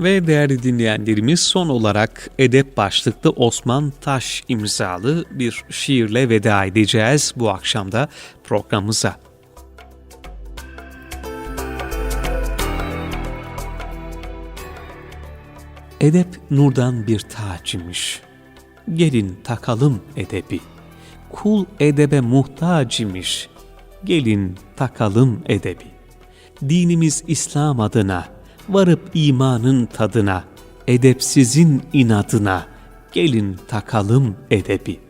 Ve değerli dinleyenlerimiz son olarak edep başlıklı Osman Taş imzalı bir şiirle veda edeceğiz bu akşamda programımıza. Edep nurdan bir taç imiş. Gelin takalım edebi. Kul edebe muhtaç imiş. Gelin takalım edebi. Dinimiz İslam adına, varıp imanın tadına, edepsizin inadına, gelin takalım edebi.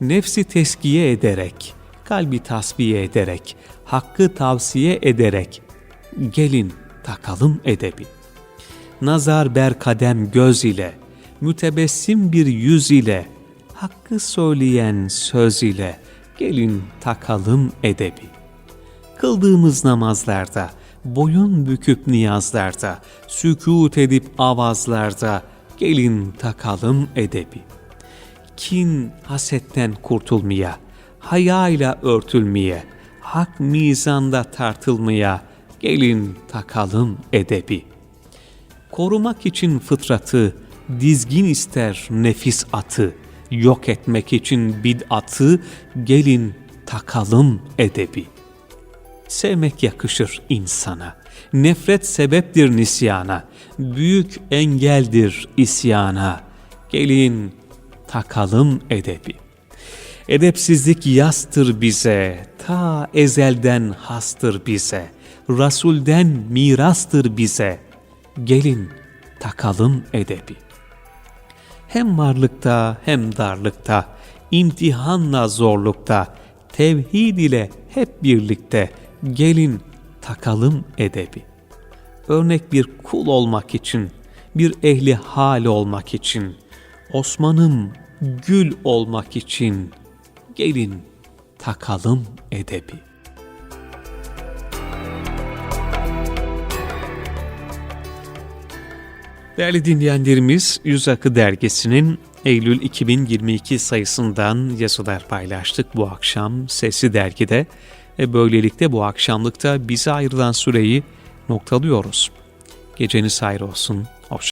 Nefsi teskiye ederek, kalbi tasfiye ederek, hakkı tavsiye ederek, gelin takalım edebi nazar ber kadem göz ile, mütebessim bir yüz ile, hakkı söyleyen söz ile, gelin takalım edebi. Kıldığımız namazlarda, boyun büküp niyazlarda, sükût edip avazlarda, gelin takalım edebi. Kin hasetten kurtulmaya, hayayla örtülmeye, hak mizanda tartılmaya, gelin takalım edebi.'' Korumak için fıtratı, dizgin ister nefis atı, yok etmek için bid'atı, gelin takalım edebi. Sevmek yakışır insana, nefret sebeptir nisyana, büyük engeldir isyana, gelin takalım edebi. Edepsizlik yastır bize, ta ezelden hastır bize, Rasulden mirastır bize.'' gelin takalım edebi. Hem varlıkta hem darlıkta, imtihanla zorlukta, tevhid ile hep birlikte gelin takalım edebi. Örnek bir kul olmak için, bir ehli hal olmak için, Osman'ım gül olmak için gelin takalım edebi. Değerli dinleyenlerimiz, Yüz Akı Dergisi'nin Eylül 2022 sayısından yazılar paylaştık bu akşam Sesli Dergi'de. Ve böylelikle bu akşamlıkta bize ayrılan süreyi noktalıyoruz. Geceniz hayır olsun,